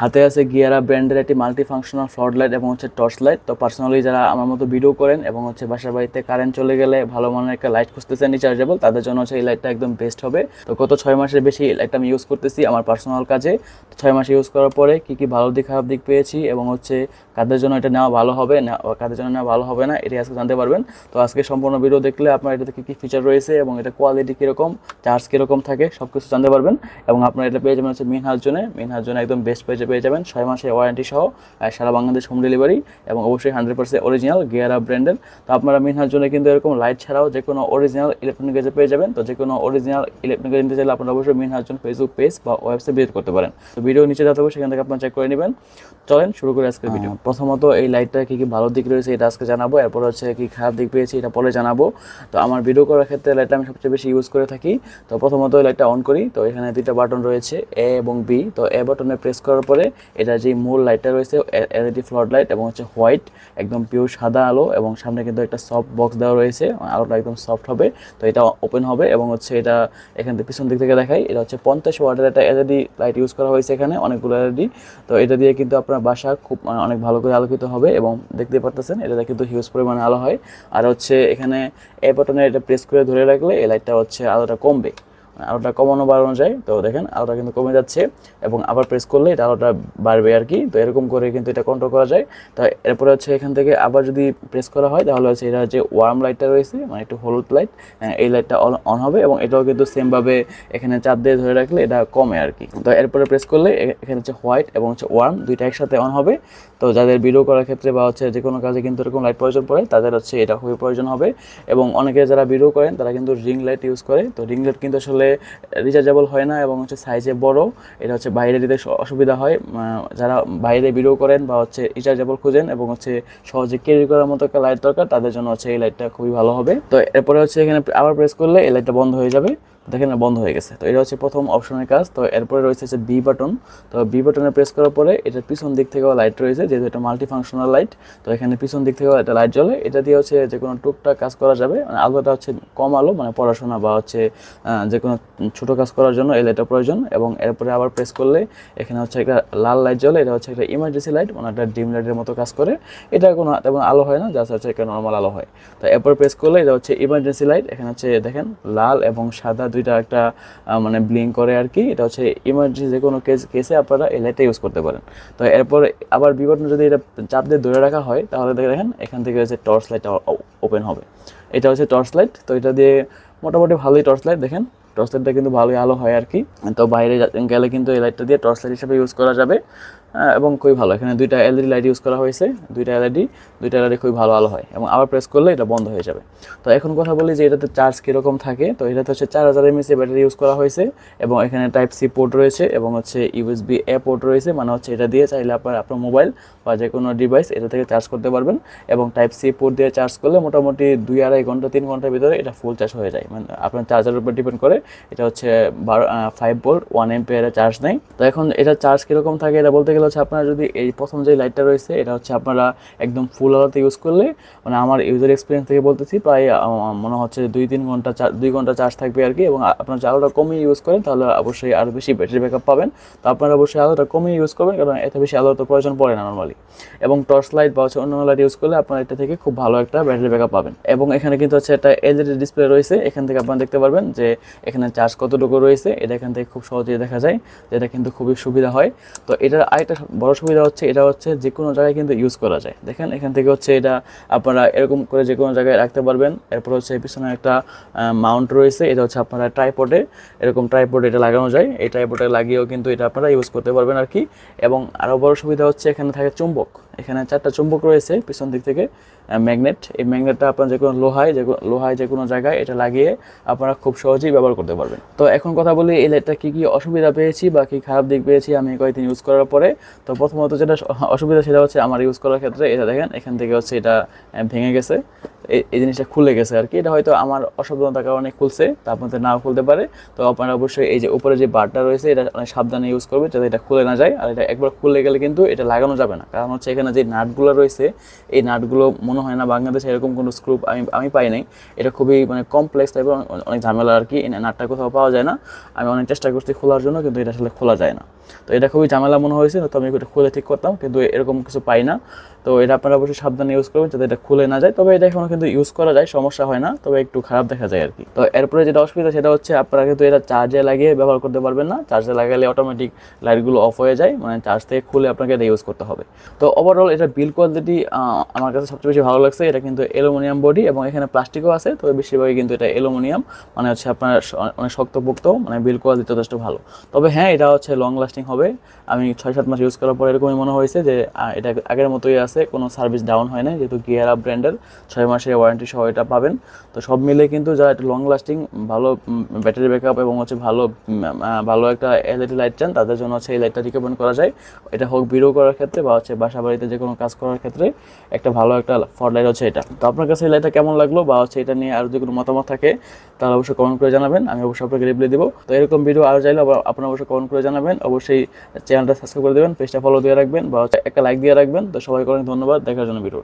হাতে আছে গিয়ারা ব্র্যান্ডের একটি মাল্টি ফাংশনাল ফ্লড লাইট এবং হচ্ছে টর্চ লাইট তো পার্সোনালি যারা আমার মতো ভিডিও করেন এবং হচ্ছে বাসার বাড়িতে কারেন্ট চলে গেলে ভালো মানের একটা লাইট খুঁজতেছেন রিচার্জেবল তাদের জন্য হচ্ছে এই লাইটটা একদম বেস্ট হবে। তো গত ছয় মাসের বেশি লাইটটা আমি ইউজ করতেছি আমার পার্সোনাল কাজে। তো ছয় মাস ইউজ করার পরে কী কী ভালো দিক খারাপ দিক পেয়েছি এবং হচ্ছে কাদের জন্য এটা নেওয়া ভালো হবে, না কাদের জন্য নেওয়া ভালো হবে না এটা আজকে জানতে পারবেন। তো আজকে সম্পূর্ণ ভিডিও দেখলে আপনার এটাতে কী কী ফিচার রয়েছে এবং এটা কোয়ালিটি কীরকম চার্জ কীরকম থাকে সব কিছু জানতে পারবেন। এবং আপনারা এটা পেয়ে যাবেন হচ্ছে মিনহার জন্য একদম বেস্ট পেজে পেয়ে যাবেন। ছয় মাসের ওয়ারেন্টি সহ সারা বাংলাদেশ হোম ডেলিভারি এবং অবশ্যই হান্ড্রেড পার্সেন্ট অরিজিনাল গিয়ার ব্র্যান্ডের তো আপনারা মিনহার জন্য কিন্তু এরকম লাইট ছাড়াও যে কোনো অরিজিনাল ইলেকট্রনিক গেজে পেয়ে যাবেন। তো যে কোনো অরিজিনাল ইলেকট্রনিক গেজ নিতে চাইলে আপনারা অবশ্যই মিনহার জন্য ফেসবুক পেজ বা ওয়েবসাইট ভিজিট করতে পারেন। তো ভিডিও নিচে যাতে হবে সেখান থেকে আপনারা চেক করে নেবেন। চলেন শুরু করে আজকের ভিডিও প্রথমত এই লাইটটা কী কী ভালো দিক রয়েছে এটা আজকে জানাব। এরপর হচ্ছে কি খারাপ দিক পেয়েছি এটা পরে জানাব। তো আমার ভিডিও করার ক্ষেত্রে লাইটটা আমি সবচেয়ে বেশি ইউজ করে থাকি। তো প্রথমত এই লাইটটা অন করি। তো এখানে দুইটা বাটন রয়েছে এ এবং বি তো এ বাটনে প্রেস করার পরে এটা যে মূল লাইটটা রয়েছে এলইডি ফ্লড লাইট এবং হচ্ছে হোয়াইট একদম পিওর সাদা আলো এবং সামনে কিন্তু একটা সফট বক্স দেওয়া রয়েছে, আলোটা একদম সফট হবে। তো এটা ওপেন হবে এবং হচ্ছে এটা এখান থেকে পিছন দিক থেকে দেখাই, এটা হচ্ছে পঞ্চাশ ওয়াটের একটা এলইডি লাইট ইউজ করা হয়েছে এখানে, অনেকগুলো এলইডি তো এটা দিয়ে কিন্তু আপনার বাসা খুব মানে অনেক ভালো করে আলোকিত হবে এবং দেখতে পারতেছেন এটা কিন্তু হিউজ পরিমাণে আলো হয়। আর হচ্ছে এখানে এ বাটনে এটা প্রেস করে ধরে রাখলে এই লাইটটা হচ্ছে আলোটা কমবে। আলোটা কমানো বাড়ানো যায়। তো দেখেন, আলোটা কিন্তু কমে যাচ্ছে এবং আবার প্রেস করলে এটা আলোটা বাড়বে আর কি। তো এরকম করে কিন্তু এটা কন্ট্রোল করা যায়। তো এরপরে হচ্ছে এখান থেকে আবার যদি প্রেস করা হয়, তাহলে হচ্ছে এটা যে ওয়ার্ম লাইটটা রয়েছে মানে একটু হলুদ লাইট এই লাইটটা অন হবে এবং এটাও কিন্তু সেমভাবে এখানে চাপ দিয়ে ধরে রাখলে এটা কমে আর কি। তো এরপরে প্রেস করলে এখানে হচ্ছে হোয়াইট এবং হচ্ছে ওয়ার্ম দুইটা একসাথে অন হবে। তো যাদের ভিডিও করার ক্ষেত্রে বা হচ্ছে যে কোনো কাজে কিন্তু এরকম লাইট প্রয়োজন পড়ে, তাদের হচ্ছে এটা খুবই প্রয়োজন হবে। এবং অনেকে যারা ভিডিও করেন, তারা কিন্তু রিং লাইট ইউজ করে। তো রিং লাইট কিন্তু আসলে রিচার্জেবল হয় না এবং হচ্ছে সাইজে বড়, এটা হচ্ছে বাইরে দিতে অসুবিধা হয়। যারা বাইরে ভিডিও করেন বা হচ্ছে রিচার্জেবল খুঁজেন এবং হচ্ছে সহজে ক্যারি করার মতো একটা লাইট দরকার, তাদের জন্য হচ্ছে এই লাইটটা খুবই ভালো হবে। তো এরপরে হচ্ছে এখানে আবার প্রেস করলে এই লাইটটা বন্ধ হয়ে যাবে। দেখেন বন্ধ হয়ে গেছে। তো এটা হচ্ছে প্রথম অপশনের কাজ। তো এরপরে রয়েছে হচ্ছে বি বাটন তো বি বাটনে প্রেস করার পরে এটার পিছন দিক থেকেও লাইট রয়েছে, যেহেতু এটা মাল্টি ফাংশনাল লাইট তো এখানে পিছন দিক থেকেও একটা লাইট জ্বলে। এটা দিয়ে হচ্ছে যে কোনো টুকটাক কাজ করা যাবে। মানে আলোটা হচ্ছে কম আলো মানে পড়াশোনা বা হচ্ছে যে কোনো ছোটো কাজ করার জন্য এই লাইটটা প্রয়োজন। এবং এরপরে আবার প্রেস করলে এখানে হচ্ছে একটা লাল লাইট জ্বলে। এটা হচ্ছে একটা ইমার্জেন্সি লাইট মানে একটা ডিম লাইটের মতো কাজ করে। এটা কোনো তেমন আলো হয় না জাস্ট হচ্ছে একটা নর্মাল আলো হয়। তো এরপর প্রেস করলে এটা হচ্ছে ইমার্জেন্সি লাইট এখানে হচ্ছে দেখেন, লাল এবং সাদা দুইটা একটা মানে ব্লিং করে আর কি এটা হচ্ছে ইমার্জেন্সি যে কোনো কেস কেসে আপনারা এই লাইটটা ইউজ করতে পারেন। তো এরপর আবার বিবর্তন যদি এটা চাপ দিয়ে ধরে রাখা হয়, তাহলে দেখে দেখেন এখান থেকে হচ্ছে টর্চ লাইটটা ওপেন হবে। এটা হচ্ছে টর্চ লাইট তো এটা দিয়ে মোটামুটি ভালোই টর্চ লাইট দেখেন। টর্চ লাইটটা কিন্তু ভালোই আলো হয় আর কি তো বাইরে গেলে কিন্তু এই লাইটটা দিয়ে টর্চ লাইট হিসেবে ইউজ করা যাবে। এবং খুবই ভালো। এখানে দুইটা এলইডি লাইট ইউজ করা হয়েছে। দুইটা এলইডি দুইটা এলইডি খুবই ভালো আলো হয় এবং আবার প্রেস করলে এটা বন্ধ হয়ে যাবে। তো এখন কথা বলি যে এটাতে চার্জ কীরকম থাকে। তো এটাতে হচ্ছে চার হাজার এমএসি ব্যাটারি ইউজ করা হয়েছে এবং এখানে টাইপ সি পোর্ট রয়েছে এবং হচ্ছে ইউএসবি এ পোর্ট রয়েছে। মানে হচ্ছে এটা দিয়ে চাইলে আপনার আপনার মোবাইল বা যে কোনো ডিভাইস এটা থেকে চার্জ করতে পারবেন এবং টাইপ সি পোর্ট দিয়ে চার্জ করলে মোটামুটি দুই, আড়াই ঘণ্টা, তিন ঘণ্টার ভিতরে এটা ফুল চার্জ হয়ে যায়। মানে আপনার চার্জারের উপর ডিপেন্ড করে এটা হচ্ছে বারো ফাইভ ভোল্ট ওয়ান এমপিয়ারের চার্জ নেয়। তো এখন এটা চার্জ কীরকম থাকে এটা বলতে গেলে হচ্ছে আপনারা যদি এই প্রথম যে লাইটটা রয়েছে, এটা হচ্ছে আপনারা একদম ফুল আলোতে ইউজ করলে মানে আমার ইউজার এক্সপিরিয়েন্স থেকে বলতেছি, প্রায় মনে হচ্ছে দুই, তিন ঘণ্টা চা- দুই ঘণ্টা চার্জ থাকবে আর কি, এবং আপনার আলোটা কমিয়ে ইউজ করেন, তাহলে অবশ্যই আরও বেশি ব্যাটারি ব্যাকআপ পাবেন। তো আপনারা অবশ্যই আলোটা কমিয়ে ইউজ করবেন, কারণ এত বেশি আলো তো প্রয়োজন পড়ে না নর্মালি এবং টর্চ লাইট বা হচ্ছে অন্যান্য লাইট ইউজ করলে আপনারা এটা থেকে খুব ভালো একটা ব্যাটারি ব্যাকআপ পাবেন। এবং এখানে কিন্তু হচ্ছে একটা এলইডি ডিসপ্লে রয়েছে, এখান থেকে আপনারা দেখতে পারবেন যে এখানে চার্জ কতটুকু রয়েছে, এটা এখান থেকে খুব সহজেই দেখা যায়, যেটা কিন্তু খুবই সুবিধা হয়। তো এটার আরেকটা বড় সুবিধা হচ্ছে, এটা হচ্ছে যে কোনো জায়গায় কিন্তু ইউজ করা যায়। দেখেন, এখান থেকে হচ্ছে এটা আপনারা এরকম করে যে কোনো জায়গায় রাখতে পারবেন। এরপর হচ্ছে পিছনে একটা মাউন্ট রয়েছে, এটা হচ্ছে আপনারা ট্রাইপডে এরকম ট্রাইপড এটা লাগানো যায়। এই ট্রাইপডে লাগিয়েও কিন্তু এটা আপনারা ইউজ করতে পারবেন আর কি এবং আরও বড় সুবিধা হচ্ছে, এখানে থাকে চুম্বক। এখানে চারটা চুম্বক রয়েছে, পিছন দিক থেকে ম্যাগনেট এই ম্যাগনেটটা আপনার যে কোনো লোহায়, যে লোহায় যে কোনো জায়গায় এটা লাগিয়ে আপনারা খুব সহজেই ব্যবহার করতে পারবেন। তো এখন কথা বলি, এই লাইটটা কী কী অসুবিধা পেয়েছি বা কী খারাপ দিক পেয়েছি আমি কয়েকদিন ইউজ করার পরে। তো প্রথমত যেটা অসুবিধা সেটা হচ্ছে আমার ইউজ করার ক্ষেত্রে, এটা দেখেন, এখান থেকে হচ্ছে এটা ভেঙে গেছে। এই জিনিসটা খুলে গেছে আর কি। এটা হয়তো আমার অসাবধানতার কারণে খুলছে, তা আপনাদের নাও খুলতে পারে। তো আপনারা অবশ্যই এই যে উপরে যে বারটা রয়েছে, এটা অনেক সাবধানে ইউজ করবে যাতে এটা খুলে না যায়। আর এটা একবার খুলে গেলে কিন্তু এটা লাগানো যাবে না। কারণ হচ্ছে এখানে যে নাটগুলো রয়েছে, এই নাটগুলো মনে হয় না বাংলাদেশে এরকম কোনো স্ক্রু আমি আমি পাই নাই। এটা খুবই মানে কমপ্লেক্স টাইপের অনেক ঝামেলা আর কি। নাটটা কোথাও পাওয়া যায় না। আমি অনেক চেষ্টা করছি খোলার জন্য, কিন্তু এটা আসলে খোলা যায় না। তো এটা খুবই ঝামেলা মনে হয়েছে, তো আমি এটা খুলে ঠিক করতাম, কিন্তু এরকম কিছু পাই না। তো এটা আপনারা অবশ্যই সাবধানে ইউজ করবেন যাতে এটা খুলে না যায়। তবে এটা এখনও কিন্তু ইউজ করা যায়, সমস্যা হয় না, তবে একটু খারাপ দেখা যায় আর কি। তো এরপরে যেটা অসুবিধা, সেটা হচ্ছে আপনারা কিন্তু এটা চার্জে লাগিয়ে ব্যবহার করতে পারবেন না। চার্জে লাগালে অটোমেটিক লাইটগুলো অফ হয়ে যায় মানে চার্জ থেকে খুলে আপনাকে এটা ইউজ করতে হবে। তো ওভারঅল এটা বিল কোয়ালিটি আমার কাছে সবচেয়ে বেশি ভালো লাগছে। এটা কিন্তু অ্যালুমিনিয়াম বডি এবং এখানে প্লাস্টিকও আছে, তবে বেশিরভাগই কিন্তু এটা অ্যালুমিনিয়াম মানে হচ্ছে আপনার অনেক শক্তপোক্ত মানে বিল কোয়ালিটি যথেষ্ট ভালো। তবে হ্যাঁ এটা হচ্ছে লং লাস্টিং হবে। আমি ছয় সাত মাস ইউজ করার পর এরকমই মনে হয়েছে যে এটা আগের মতোই আছে, কোনো সার্ভিস ডাউন হয় না যেহেতু গিয়ার আপ ব্র্যান্ডের ছয় মাসের ওয়ারেন্টি সহ এটা পাবেন। তো সব মিলে কিন্তু যারা একটু লং লাস্টিং ভালো ব্যাটারি ব্যাকআপ এবং হচ্ছে ভালো ভালো একটা এলইডি লাইট চান, তাদের জন্য হচ্ছে এই লাইটটা রিকমেন্ড করা যায়। এটা হোক ভিডিও করার ক্ষেত্রে বা হচ্ছে বাসা বাড়িতে যে কোনো কাজ করার ক্ষেত্রে একটা ভালো একটা ফর লাইট হচ্ছে এটা। তো আপনার কাছে এই লাইটটা কেমন লাগল বা হচ্ছে এটা নিয়ে আরও যদি কোনো মতামত থাকে, তাহলে অবশ্যই কমেন্ট করে জানাবেন, আমি অবশ্যই আপনাকে রিপ্লাই দেবো। তো এরকম ভিডিও আরও চাইলে আপনারা অবশ্যই কমেন্ট করে জানাবেন, অবশ্যই চ্যানেলটা সাবস্ক্রাইব করে দেবেন পেজটা ফলো দিয়ে রাখবেন বা একটা লাইক দিয়ে রাখবেন। তো সবাইকে অনেক ধন্যবাদ, দেখার জন্য ভিডিও